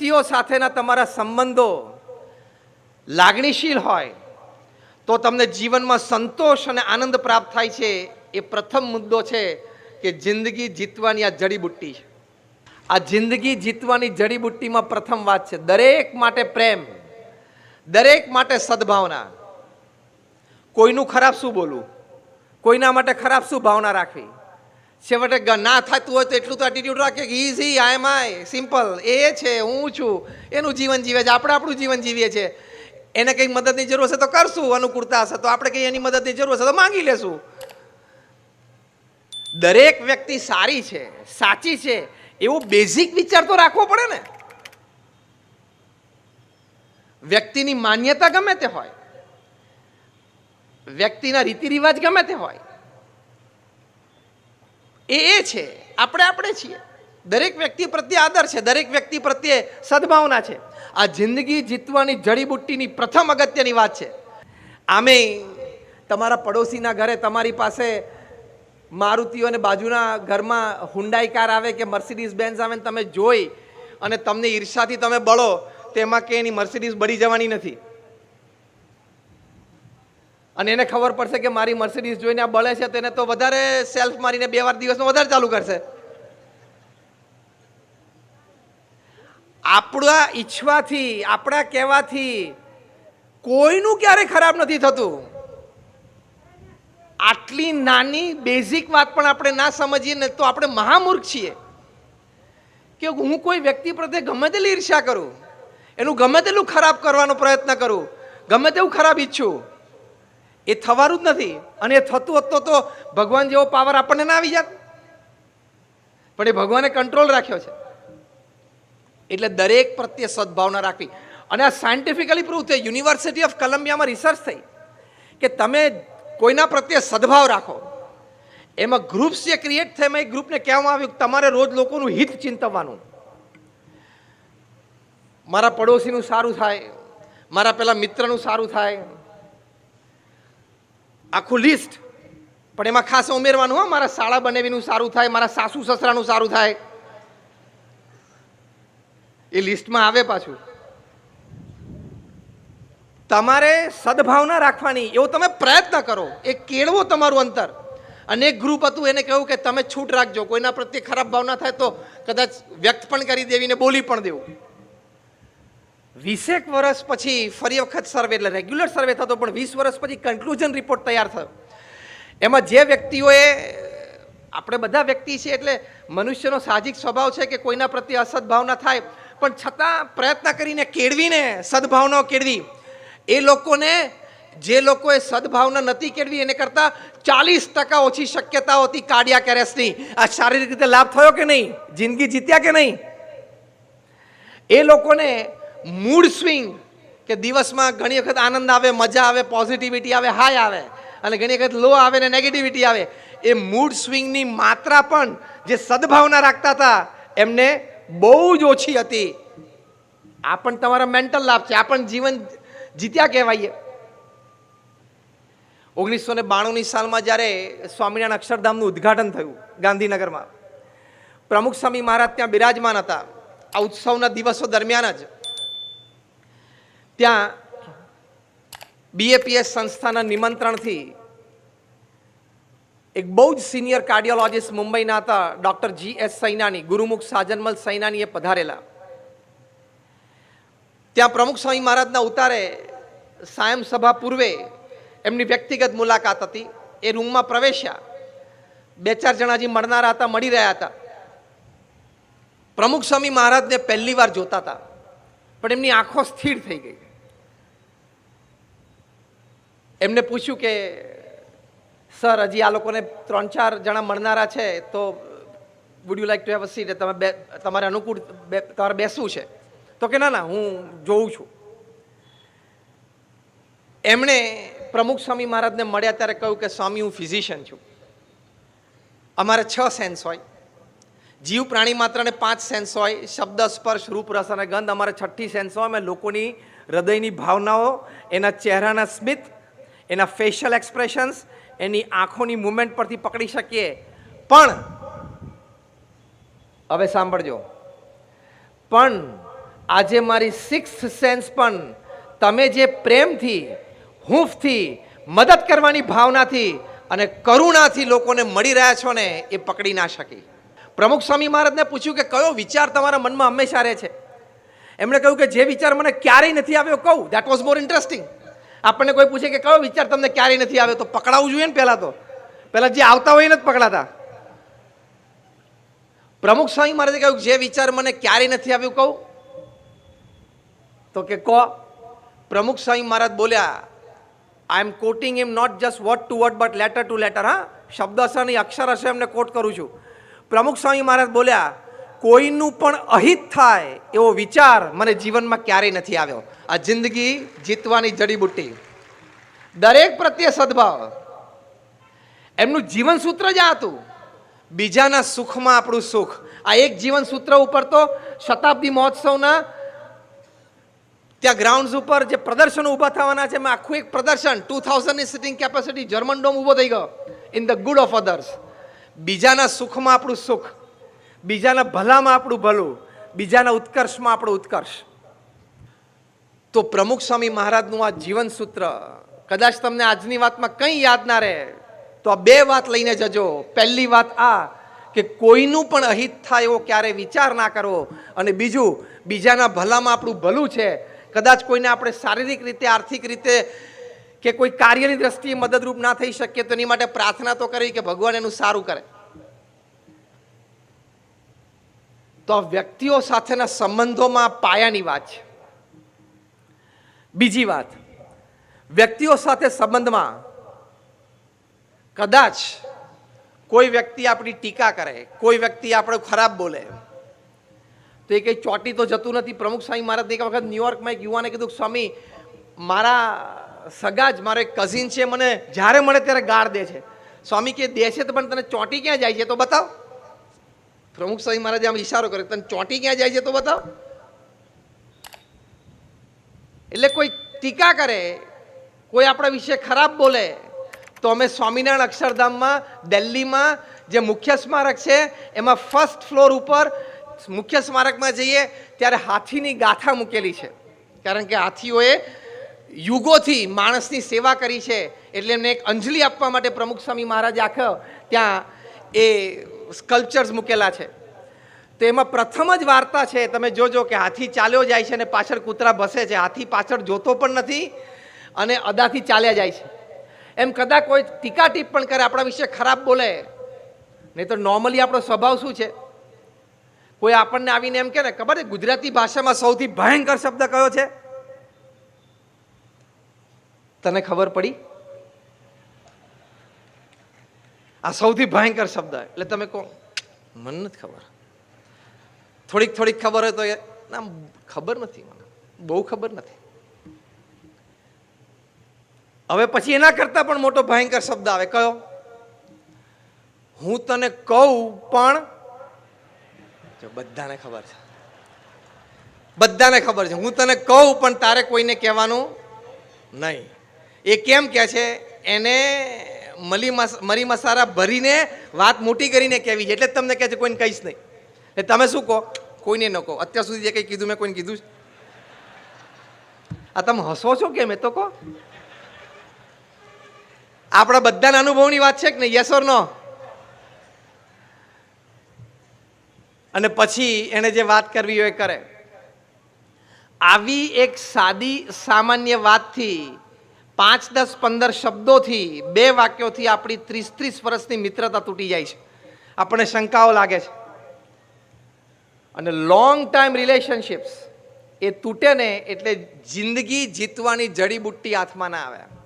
વ્યક્તિઓ સાથેના તમારા સંબંધો લાગણીશીલ હોય, તો તમને જીવનમાં સંતોષ અને આનંદ પ્રાપ્ત થાય છે. એ પ્રથમ મુદ્દો છે કે જિંદગી જીતવાની આ જડીબુટ્ટી છે. આ જિંદગી જીતવાની જડીબુટ્ટીમાં પ્રથમ વાત છે દરેક માટે પ્રેમ, દરેક માટે સદભાવના. કોઈનું ખરાબ શું બોલવું? કોઈના માટે ખરાબ શું ભાવના રાખવી? છેવટે ના થતું હોય તો એટલું તો એટીટ્યુડ રાખે કે ઇઝી આઈ એમ આઈ સિમ્પલ એ છે, હું છું. એનું જીવન જીવે છે. આપણે આપણું જીવન જીવીએ છીએ. એને કંઈ મદદની જરૂર હશે તો કરશું, અનુકૂળતા હશે. તો આપણે કંઈ એની મદદની જરૂર હશે તો માંગી લેશું. દરેક વ્યક્તિ સારી છે, સાચી છે. એવો બેઝિક વિચાર તો રાખવો પડે ને. વ્યક્તિની માન્યતા ગમે તે હોય. વ્યક્તિના રીતિ રિવાજ ગમે તે હોય. એ એ છે. આપણે આપણે છીએ. દરેક વ્યક્તિ પ્રત્યે આદર છે. દરેક વ્યક્તિ પ્રત્યે સદભાવના છે. આ જિંદગી જીતવાની જડીબુટ્ટીની પ્રથમ અગત્યની વાત છે. આમે તમારા પડોશીના ઘરે તમારી પાસે મારુતિઓ અને બાજુના ઘરમાં હુંડાઈ કાર આવે કે મર્સિડીઝ બેન્ઝ આવે ને તમે જોઈ અને તમને ઈર્ષાથી તમે બળો, તેમાં કે એની મર્સિડીઝ બળી જવાની નથી. અને એને ખબર પડશે કે મારી મર્સિડીઝ જોઈને આ બળે છે, તો એને તો વધારે સેલ્ફ મારીને બે વાર દિવસમાં વધારે ચાલુ કરશે. આપણા ઈચ્છવાથી, આપણા કહેવાથી કોઈનું ક્યારે ખરાબ નથી થતું. આટલી નાની બેઝિક વાત પણ આપણે ના સમજીએ ને તો આપણે મહામૂર્ખ છીએ. કે હું કોઈ વ્યક્તિ પ્રત્યે ગમે તેટલી ઈર્ષ્યા કરું, એનું ગમે તેટલું ખરાબ કરવાનો પ્રયત્ન કરું, ગમે તેવું ખરાબ ઈચ્છું એ થવાનું જ નથી. અને એ થતું હતું તો ભગવાન જેવો પાવર આપણને ના આવી જાત. પણ એ ભગવાને કંટ્રોલ રાખ્યો છે. એટલે દરેક પ્રત્યે સદભાવના રાખવી. અને આ સાયન્ટિફિકલી પ્રૂવ થઈ યુનિવર્સિટી ઓફ કોલંબિયામાં રિસર્ચ થઈ કે તમે કોઈના પ્રત્યે સદભાવ રાખો. એમાં ગ્રુપ્સ જે ક્રિએટ થાય એમાં એ ગ્રુપને કહેવામાં આવ્યું કે તમારે રોજ લોકોનું હિત ચિંતવવાનું. મારા પડોશીનું સારું થાય. મારા પેલા મિત્રનું સારું થાય. આખું લિસ્ટ પણ એમાં ખાસ ઉમેરવાનું હો, મારા શાળા બનેવીનું સારું થાય, મારા સાસુ સસરાનું સારું થાય. એ લિસ્ટમાં આવે પાછું. તમારે સદભાવના રાખવાની, એવો તમે પ્રયત્ન કરો. એ કેળવો તમારું અંતર. અને એક ગ્રુપ હતું, એને કહ્યું કે તમે છૂટ રાખજો. કોઈના પ્રત્યે ખરાબ ભાવના થાય તો કદાચ વ્યક્ત પણ કરી દેવી ને બોલી પણ દેવું. વીસેક વર્ષ પછી ફરી વખત સર્વે, એટલે રેગ્યુલર સર્વે થતો, પણ વીસ વર્ષ પછી કન્ક્લુઝન રિપોર્ટ તૈયાર થયો. એમાં જે વ્યક્તિઓએ, આપણે બધા વ્યક્તિ છે એટલે મનુષ્યનો સાહજિક સ્વભાવ છે કે કોઈના પ્રત્યે અસદભાવના થાય, પણ છતાં પ્રયત્ન કરીને કેળવીને સદભાવનાઓ કેળવી. એ લોકોને, જે લોકોએ સદભાવના નથી કેળવી, એને કરતાં ચાલીસ ટકા ઓછી શક્યતા હતી કાર્ડિયા કેરેસની આ શારીરિક રીતે લાભ થયો કે નહીં? જિંદગી જીત્યા કે નહીં? એ લોકોને મૂડ સ્વિંગ, કે દિવસમાં ઘણી વખત આનંદ આવે, મજા આવે પોઝિટિવિટી આવે હાય આવે, અને ઘણી વખત લો આવે ને નેગેટિવિટી આવે. એ મૂડ સ્વિંગની માત્રા પણ જે સદભાવના રાખતા હતા, એમને બહુ જ ઓછી હતી. આ પણ તમારા મેન્ટલ લાભ છે. આ પણ જીવન જીત્યા કહેવાય. ઓગણીસો ને બાણુંની સાલમાં જ્યારે સ્વામિનારાયણ અક્ષરધામનું ઉદ્ઘાટન થયું ગાંધીનગરમાં, પ્રમુખ સ્વામી મહારાજ ત્યાં બિરાજમાન હતા. આ ઉત્સવના દિવસો દરમિયાન જ ત્યાં બીએપીએસ સંસ્થાના નિમંત્રણથી એક બહુ જ સિનિયર કાર્ડિયોલોજિસ્ટ મુંબઈના હતા, ડૉક્ટર જી એસ સૈનાની, ગુરુમુખ સાજનમલ સૈનાનીએ પધારેલા. ત્યાં પ્રમુખ સ્વામી મહારાજના ઉતારે સાયમ સભા પૂર્વે એમની વ્યક્તિગત મુલાકાત હતી. એ રૂમમાં પ્રવેશ્યા. બે ચાર જણા જે મળનારા હતા, મળી રહ્યા હતા. પ્રમુખ સ્વામી મહારાજને પહેલી વાર જોતા હતા. પણ એમની આંખો સ્થિર થઈ ગઈ. એમને પૂછ્યું કે સર હજી આ લોકોને ત્રણ ચાર જણા મળનારા છે, તો would you like to have a seat તમે બે, તમારે અનુકૂળ તમારે બેસવું છે. તો કે, ના ના, હું જોઉં છું. એમણે પ્રમુખ સ્વામી મહારાજને મળ્યા ત્યારે કહ્યું કે, સ્વામી, હું ફિઝિશિયન છું. અમારે છ સેન્સ હોય. જીવ પ્રાણી માત્રને પાંચ સેન્સ હોય, શબ્દ, સ્પર્શ, રૂપ, રસ અને ગંધ અમારે છઠ્ઠી સેન્સ હોય. અમે લોકોની હૃદયની ભાવનાઓ, એના ચહેરાના સ્મિત એના ફેશિયલ એક્સપ્રેશન્સ એની આંખોની મુમેન્ટ પરથી પકડી શકીએ. પણ, હવે સાંભળજો. પણ, આજે મારી સિક્સ સેન્સ પણ તમે જે પ્રેમથી, હૂંફથી, મદદ કરવાની ભાવનાથી અને કરુણાથી લોકોને મળી રહ્યા છો ને, એ પકડી ના શકી. પ્રમુખ સ્વામી મહારાજને પૂછ્યું કે કયો વિચાર તમારા મનમાં હંમેશા રહે છે? એમણે કહ્યું કે જે વિચાર મને ક્યારેય નથી આવ્યો કહું. દેટ વોઝ મોર ઇન્ટરેસ્ટિંગ આપણને કોઈ પૂછે કે કયો વિચાર તમને ક્યારેય નથી આવ્યો, તો પકડાવવું જોઈએ ને પહેલાં તો. પહેલાં જે આવતા હોય જ પકડાતા. પ્રમુખ સ્વામી મહારાજે કહ્યું જે વિચાર મને ક્યારેય નથી આવ્યું કહું. તો કે કહો. પ્રમુખ સ્વામી મહારાજ બોલ્યા I am quoting am not just word to word but letter to letter હા, શબ્દ હશે નહીં, અક્ષર હશે એમને કોટ કરું છું. પ્રમુખ સ્વામી મહારાજ બોલ્યા કોઈનું પણ અહિત થાય એવો વિચાર મને જીવનમાં ક્યારેય નથી આવ્યો. આ જિંદગી જીતવાની જડીબુટ્ટી. દરેક પ્રત્યે સદભાવ. એમનું જીવન સૂત્ર જ આ હતું. બીજાના સુખમાં આપણું સુખ. આ એક જીવન સૂત્ર ઉપર તો શતાબ્દી મહોત્સવના ત્યાં ગ્રાઉન્ડ્સ ઉપર જે પ્રદર્શનો ઊભા થવાના છે, એમાં આખું એક પ્રદર્શન ટુ થાઉઝન્ડની સિટિંગ કેપેસિટી જર્મન ડોમ ઊભો થઈ ગયો. In the good of others બીજાના સુખમાં આપણું સુખ. બીજાના ભલામાં આપણું ભલું, બીજાના ઉત્કર્ષમાં આપણું ઉત્કર્ષ. તો પ્રમુખ સ્વામી મહારાજનું આ જીવન સૂત્ર, કદાચ તમને આજની વાતમાં કંઈ યાદ ના રહે, તો આ બે વાત લઈને જજો. પહેલી વાત આ, કે કોઈનું પણ અહિત થાય એવો ક્યારે વિચાર ના કરવો અને બીજું, બીજાના ભલામાં આપણું ભલું છે. કદાચ કોઈને આપણે શારીરિક રીતે, આર્થિક રીતે કે કોઈ કાર્યની દ્રષ્ટિએ મદદરૂપ ના થઈ શકીએ, તો એની માટે પ્રાર્થના તો કરવી કે ભગવાન એનું સારું કરે. તો વ્યક્તિઓ સાથેના સંબંધોમાં પાયાની વાત છે. બીજી વાત, વ્યક્તિઓ સાથે સંબંધમાં કદાચ કોઈ વ્યક્તિ આપણી ટીકા કરે, કોઈ વ્યક્તિ આપણે ખરાબ બોલે. તો એ કંઈ ચોટી તો જતું નથી. પ્રમુખ સ્વામી મહારાજ એક વખત ન્યુયોર્કમાં એક યુવાને કીધું, સ્વામી, મારા સગા જ, મારો એક કઝિન છે, મને જ્યારે મળે ત્યારે ગાળ દે છે. સ્વામી કે, દે છે તો પણ તને ચોંટી ક્યાં જાય છે? તો બતાવ. પ્રમુખ સ્વામી મહારાજે આમ ઈશારો કર્યો તને ચોંટી ક્યાં જાય છે તો બતાવ. એટલે કોઈ ટીકા કરે, કોઈ આપણા વિશે ખરાબ બોલે, તો અમે સ્વામિનારાયણ અક્ષરધામમાં, દિલ્હીમાં જે મુખ્ય સ્મારક છે, એમાં ફર્સ્ટ ફ્લોર ઉપર મુખ્ય સ્મારકમાં જઈએ, ત્યારે હાથીની ગાથા મૂકેલી છે. કારણ કે હાથીઓએ યુગોથી માણસની સેવા કરી છે, એટલે એમને એક અંજલિ આપવા માટે પ્રમુખ સ્વામી મહારાજ આખો ત્યાં એ સ્કલ્પચર્સ મૂકેલા છે. તો એમાં પ્રથમ જ વાર્તા છે, તમે જોજો કે હાથી ચાલ્યો જાય છે અને પાછળ કૂતરા બસે છે. હાથી પાછળ જોતો પણ નથી અને અદાથી ચાલ્યા જાય છે. એમ કદાચ કોઈ ટીકા ટિપ્પણ કરે, આપણા વિશે ખરાબ બોલે નહીં તો નોર્મલી આપણો સ્વભાવ શું છે? કોઈ આપણને આવીને એમ કે ને, ખબર છે, ગુજરાતી ભાષામાં સૌથી ભયંકર શબ્દ કયો છે? તને ખબર પડી? આ સૌથી ભયંકર શબ્દ એટલે તમે કહો, મને નથી ખબર. થોડીક થોડીક ખબર હોય તો એ ના ખબર નથી મને. બહુ ખબર નથી. હવે પછી એના કરતાં પણ મોટો ભયંકર શબ્દ આવે. કયો? હું તને કહું, પણ જો બધાને ખબર છે. બધાને ખબર છે. હું તને કહું, પણ તારે કોઈને કહેવાનું નહીં. એ કેમ કહે છે? એને મલી મરી મસાલા ભરીને વાત મોટી કરીને કહેવી છે. એટલે જ તમને કહે છે, કોઈને કહીશ નહીં. એટલે તમે શું કહો? કોઈને ન કહો. અત્યાર સુધી જે કંઈ કીધું, મેં કોઈને કીધું આ તમે હસો છો કેમ એ તો કહો? આપણા બધાના અનુભવની વાત છે કે નહીં? યસ નો અને પછી એણે જે વાત કરવી હોય કરે. આવી એક સાદી સામાન્ય વાતથી પાંચ, દસ, પંદર શબ્દોથી, બે વાક્યોથી આપણી ત્રીસ ત્રીસ વર્ષની મિત્રતા તૂટી જાય છે. આપણને શંકાઓ લાગે છે. અને લોંગ ટાઈમ રિલેશનશિપ્સ એ તૂટે ને એટલે જિંદગી જીતવાની જડીબુટ્ટી હાથમાં ના આવે.